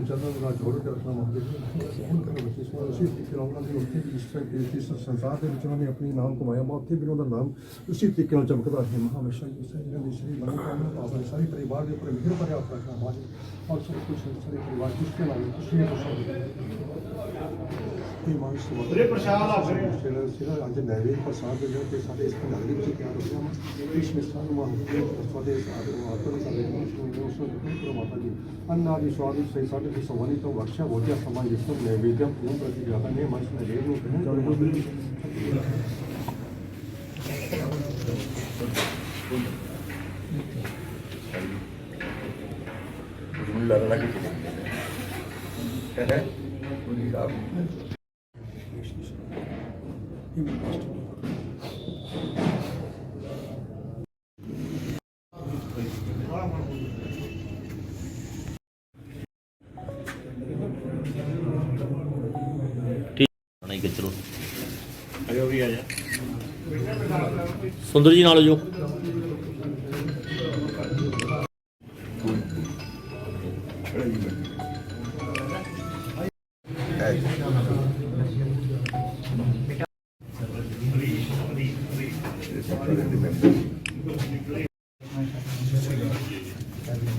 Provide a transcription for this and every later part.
ਆਪਣੇ ਚੰਨਾਂ ਦਾ ਜੋੜ ਕੇ ਰੱਖਣਾ ਮੰਗਦੇ ਸੀ ਅਸੀਂ ਹੁਣ ਕਰ ਰਹੇ ਦੇ ਵਿੱਚ ਉਹਨਾਂ ਨੇ ਆਪਣੀ ਨਾਮ ਕਮਾਇਆ ਮੈਂ ਵੀ ਉਹਨਾਂ ਦਾ ਨਾਮ ਉਸੇ ਤਰੀਕੇ ਨਾਲ ਚਮਕਦਾ ਹੈ ਹਮੇਸ਼ਾ ਹੀ ਉਸ ਜਿਹੜਾ ਦੇ ਸ੍ਰੀ ਮਨ ਕਾਮਨਾ ਪਾਵਨ ਸਾਰੇ ਪਰਿਵਾਰ ਦੇ ਉੱਪਰ ਮਿਹਰ ਭਰਿਆ ਰੱਖਣਾ ਬਾਜੀ ਔਰ ਸਭ ਕੁਝ ਸਾਰੇ ਪਰਿਵਾਰ ਕੁਝ ਕੇ ਨਾਲ ਖੁਸ਼ੀ ਖੁਸ਼ੀ ਇਹ ਮਾਨ ਸੁਭਾਅ ਪ੍ਰਸ਼ਾਦ ਆ ਵੀਰੇ। ਜਿਹੜਾ ਸਿਰਾ ਅੱਜ ਨੈਵੇ ਪ੍ਰਸਾਦ ਦੇ ਜੋ ਸਾਡੇ ਇਸ ਪੰਜਾਬ ਦੇ ਵਿੱਚ ਤਿਆਰ ਹੋ ਮੈਂ ਇਸ ਮਿਸਾਲ ਨੂੰ ਮਾਨ ਕੇ ਤੁਹਾਡੇ ਸਾਡੇ ਆਤਮ ਸਾਡੇ ਜੀ ਅੰਨਾ ਦੀ ਸਵਾਦੀ ਸਹੀ ਸਾਡੇ ਦੀ ਸਵਾਨੀ ਤੋਂ ਵਰਸ਼ਾ ਹੋ ਗਿਆ ਸਮਾਂ ਜਿਸ ਨੂੰ ਨੈਵੇਦਮ ਕਿ ਹੈ ਪੂਰੀ ਰਾਤ ਨਹੀਂ ਕਿ ਚਲੋ। ਅਜੋ ਵੀ ਆ ਜਾ ਸੁੰਦਰ ਜੀ ਨਾਲ ਜੋ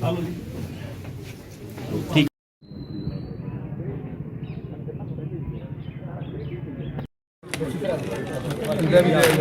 ਠੀਕ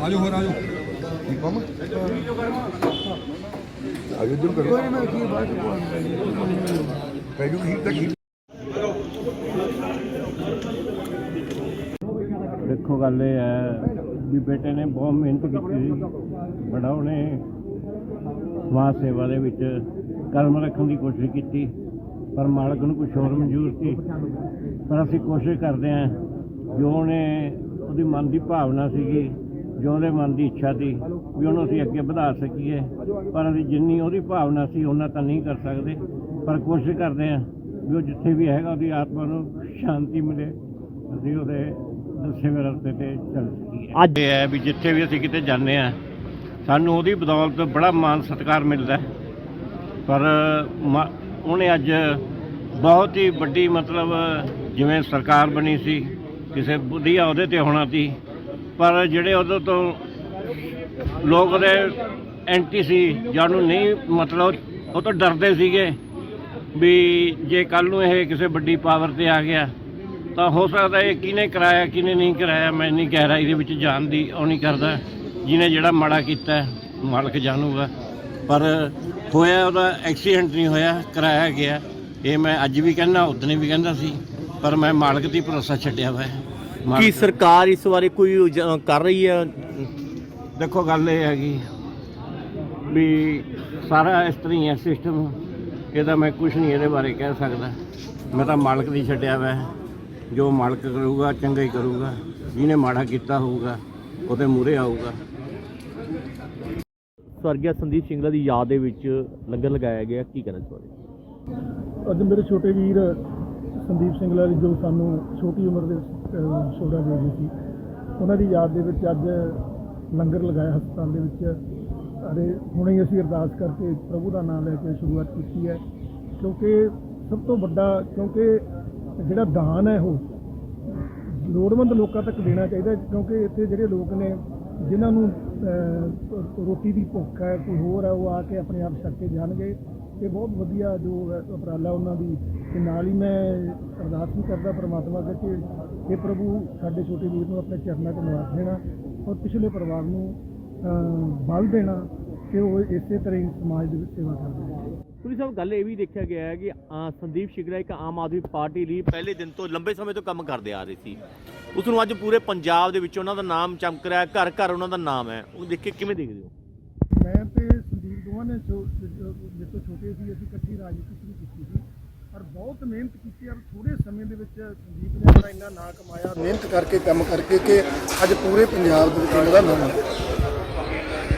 ਆਜੋ ਹੋਰ ਆਜੋ। ਆਜੋ ਦਿਨ ਕਰੋ ਕੋਈ ਨਾ ਕੀ ਬਾਤ ਦੇਖੋ, ਗੱਲ ਇਹ ਹੈ ਵੀ ਬੇਟੇ ਨੇ ਬਹੁਤ ਮਿਹਨਤ ਕੀਤੀ ਸੀ, ਬੜਾ ਉਹਨੇ ਸਮਾਜ ਸੇਵਾ ਦੇ ਵਿੱਚ ਕਰਮ ਰੱਖਣ ਦੀ ਕੋਸ਼ਿਸ਼ ਕੀਤੀ, ਪਰ ਮਾਲਕ ਨੂੰ ਕੁਝ ਹੋਰ ਮਨਜ਼ੂਰ ਸੀ। ਪਰ ਅਸੀਂ ਕੋਸ਼ਿਸ਼ ਕਰਦੇ ਹਾਂ, ਜੋ ਉਹਨੇ ਉਹਦੀ ਮਨ ਦੀ ਭਾਵਨਾ ਸੀਗੀ, ਜੋ ਉਹਦੇ ਮਨ ਦੀ ਇੱਛਾ ਸੀ, ਵੀ ਉਹਨੂੰ ਅਸੀਂ ਅੱਗੇ ਵਧਾ ਸਕੀਏ। ਪਰ ਅਸੀਂ ਜਿੰਨੀ ਉਹਦੀ ਭਾਵਨਾ ਸੀ, ਉਹਨਾਂ ਤਾਂ ਨਹੀਂ ਕਰ ਸਕਦੇ। ਪਰ ਕੋਸ਼ਿਸ਼ ਕਰਦੇ ਹਾਂ ਵੀ ਉਹ ਜਿੱਥੇ ਵੀ ਹੈਗਾ ਉਹਦੀ ਆਤਮਾ ਨੂੰ ਸ਼ਾਂਤੀ ਮਿਲੇ ਅਸੀਂ ਉਹਦੇ ਦੱਸੇ ਹੋਏ ਰਸਤੇ ਤੇ ਚੱਲ ਸਕੀਏ ਅੱਜ ਇਹ ਹੈ ਵੀ ਜਿੱਥੇ ਵੀ ਅਸੀਂ ਕਿਤੇ ਜਾਂਦੇ ਆ ਸਾਨੂੰ ਉਹਦੀ ਬਦੌਲਤ ਬੜਾ ਮਾਣ ਸਤਿਕਾਰ ਮਿਲਦਾ ਹੈ। ਪਰ ਮ- ਉਹਨੇ ਅੱਜ ਬਹੁਤ ਹੀ ਵੱਡੀ ਮਤਲਬ ਜਿਵੇਂ ਸਰਕਾਰ ਬਣੀ ਸੀ ਕਿਸੇ ਵਧੀਆ ਉਹਦੇ ਤੇ ਹੋਣਾ ਸੀ ਪਰ ਜਿਹੜੇ ਉਹਦੇ ਤੋਂ ਲੋਕ ਉਹਦੇ ਐਂਟੀ ਸੀ ਜਾਂ ਉਹਨੂੰ ਨਹੀਂ ਮਤਲਬ ਉਹ ਤੋਂ ਡਰਦੇ ਸੀਗੇ ਵੀ ਜੇ ਕੱਲ ਨੂੰ ਇਹ ਕਿਸੇ ਵੱਡੀ ਪਾਵਰ ਤੇ ਆ ਗਿਆ ਤਾਂ ਹੋ ਸਕਦਾ ਇਹ ਕਿਹਨੇ ਕਰਾਇਆ ਕਿਹਨੇ ਨਹੀਂ ਕਰਾਇਆ ਮੈਂ ਨਹੀਂ ਕਹਿ ਰਿਹਾ ਇਹਦੇ ਵਿੱਚ ਜਾਣ ਦੀ ਉਹ ਨਹੀਂ ਕਰਦਾ ਜਿਹਨੇ ਜਿਹੜਾ ਮਾੜਾ ਕੀਤਾ ਮਾਲਕ ਜਾਣੂਗਾ। ਪਰ ਹੋਇਆ ਉਹਦਾ ਐਕਸੀਡੈਂਟ ਨਹੀਂ ਹੋਇਆ ਕਰਾਇਆ ਗਿਆ। ਇਹ ਮੈਂ ਅੱਜ ਵੀ ਕਹਿੰਦਾ ਉਦੋਂ ਵੀ ਕਹਿੰਦਾ ਸੀ ਪਰ ਮੈਂ ਮਾਲਕ ਦੀ ਭਰੋਸਾ ਛੱਡਿਆ ਵਾ। ਕੀ ਸਰਕਾਰ ਇਸ ਬਾਰੇ ਕੋਈ ਕਰ ਰਹੀ ਹੈ? ਦੇਖੋ ਗੱਲ ਇਹ ਹੈਗੀ ਵੀ ਸਾਰਾ ਇਸ ਤਰ੍ਹਾਂ ਹੀ ਹੈ ਸਿਸਟਮ ਇਹਦਾ ਮੈਂ ਕੁਝ ਨਹੀਂ ਇਹਦੇ ਬਾਰੇ ਕਹਿ ਸਕਦਾ। ਮੈਂ ਤਾਂ ਮਾਲਕ ਦੀ ਛੱਡਿਆ ਵਾ। ਜੋ ਮਾਲਕ ਕਰੂਗਾ ਚੰਗਾ ਹੀ ਕਰੂਗਾ। ਜਿਹਨੇ ਮਾੜਾ ਕੀਤਾ ਹੋਊਗਾ ਉਹਦੇ ਮੂਹਰੇ ਆਊਗਾ। ਸਵਰਗਿਆ ਸੰਦੀਪ ਸਿੰਘਲਾ ਦੀ ਯਾਦ ਦੇ ਵਿੱਚ ਲੰਗਰ ਲਗਾਇਆ ਗਿਆ। ਕੀ ਕਹਿਣਾ ਇਸ ਬਾਰੇ ਅੱਜ ਮੇਰੇ ਛੋਟੇ ਵੀਰ ਸੰਦੀਪ ਸਿੰਘਲਾ ਜੀ ਜੋ ਸਾਨੂੰ ਛੋਟੀ ਉਮਰ ਦੇ ਛੋੜਾ ਦੇ ਗਏ ਸੀ ਉਹਨਾਂ ਦੀ ਯਾਦ ਦੇ ਵਿੱਚ ਅੱਜ ਲੰਗਰ ਲਗਾਇਆ ਹਸਪਤਾਲ ਦੇ ਵਿੱਚ। ਅਰੇ ਹੁਣੇ ਅਸੀਂ ਅਰਦਾਸ ਕਰਕੇ ਪ੍ਰਭੂ ਦਾ ਨਾਮ ਲੈ ਕੇ ਸ਼ੁਰੂਆਤ ਕੀਤੀ ਹੈ। ਕਿਉਂਕਿ ਸਭ ਤੋਂ ਵੱਡਾ, ਕਿਉਂਕਿ ਜਿਹੜਾ ਦਾਨ ਹੈ ਉਹ ਲੋੜਵੰਦ ਲੋਕਾਂ ਤੱਕ ਦੇਣਾ ਚਾਹੀਦਾ ਕਿਉਂਕਿ ਇੱਥੇ ਜਿਹੜੇ ਲੋਕ ਨੇ, ਜਿਨ੍ਹਾਂ ਨੂੰ ਰੋਟੀ ਦੀ ਭੁੱਖ ਹੈ, ਕੋਈ ਹੋਰ ਹੈ, ਉਹ ਆ ਕੇ ਆਪਣੇ ਆਪ ਛੱਕ ਕੇ ਜਾਣਗੇ। ਇਹ ਬਹੁਤ ਵਧੀਆ ਜੋ ਹੈ ਉਪਰਾਲਾ ਉਹਨਾਂ ਦੀ, ਤੇ ਨਾਲ ਹੀ ਮੈਂ ਅਰਦਾਸ ਵੀ ਕਰਦਾ ਪਰਮਾਤਮਾ ਅੱਗੇ ਕਿ ਇਹ ਪ੍ਰਭੂ ਸਾਡੇ ਛੋਟੇ ਵੀਰ ਨੂੰ ਆਪਣੇ ਚਰਨਾਂ 'ਚ ਨਿਵਾਸ ਦੇਣਾ ਔਰ ਪਿਛਲੇ ਪਰਿਵਾਰ ਨੂੰ ਬਲ ਦੇਣਾ ਕਿ ਉਹ ਇਸੇ ਤਰ੍ਹਾਂ ਹੀ ਸਮਾਜ ਦੇ ਵਿੱਚ ਸੇਵਾ ਕਰਦੇ ਨੇ। ਪੁਲਿਸ ਸਾਹਿਬ ਗੱਲ ਇਹ ਵੀ ਦੇਖਿਆ ਗਿਆ ਹੈ ਕਿ ਸੰਦੀਪ ਸ਼ਿਗੜਾ ਇੱਕ ਆਮ ਆਦਮੀ ਪਾਰਟੀ ਲਈ ਪਹਿਲੇ ਦਿਨ ਤੋਂ ਲੰਬੇ ਸਮੇਂ ਤੋਂ ਕੰਮ ਕਰਦੇ ਆ ਰਹੇ ਸੀ। ਉਸ ਨੂੰ ਅੱਜ ਪੂਰੇ ਪੰਜਾਬ ਦੇ ਵਿੱਚ ਉਹਨਾਂ ਦਾ ਨਾਮ ਚਮਕ ਰਿਹਾ ਘਰ ਘਰ ਉਹਨਾਂ ਦਾ ਨਾਮ ਹੈ। ਉਹ ਦੇਖ ਕੇ ਕਿਵੇਂ ਦੇਖਦੇ ਹੋ? ਮੈਂ ਤੇ ਸੰਦੀਪ ਦੋਵਾਂ ਨੇ ਜੋ- ਮੇਰੇ ਤੋਂ ਛੋਟੇ ਸੀ ਅਸੀਂ ਇਕੱਠੀ ਰਾਜਨੀਤੀ ਸ਼ੁਰੂ ਕੀਤੀ ਸੀ। ਪਰ ਬਹੁਤ ਮਿਹਨਤ ਕੀਤੀ ਔਰ ਥੋੜੇ ਸਮੇਂ ਦੇ ਵਿੱਚ ਸੰਦੀਪ ਨੇ ਆਪਣਾ ਇੰਨਾ ਨਾਂ ਕਮਾਇਆ। ਮਿਹਨਤ ਕਰਕੇ, ਕੰਮ ਕਰਕੇ ਕਿ ਅੱਜ ਪੂਰੇ ਪੰਜਾਬ ਦੇ ਵਿੱਚ ਉਹਦਾ ਨਾਮ ਹੈ।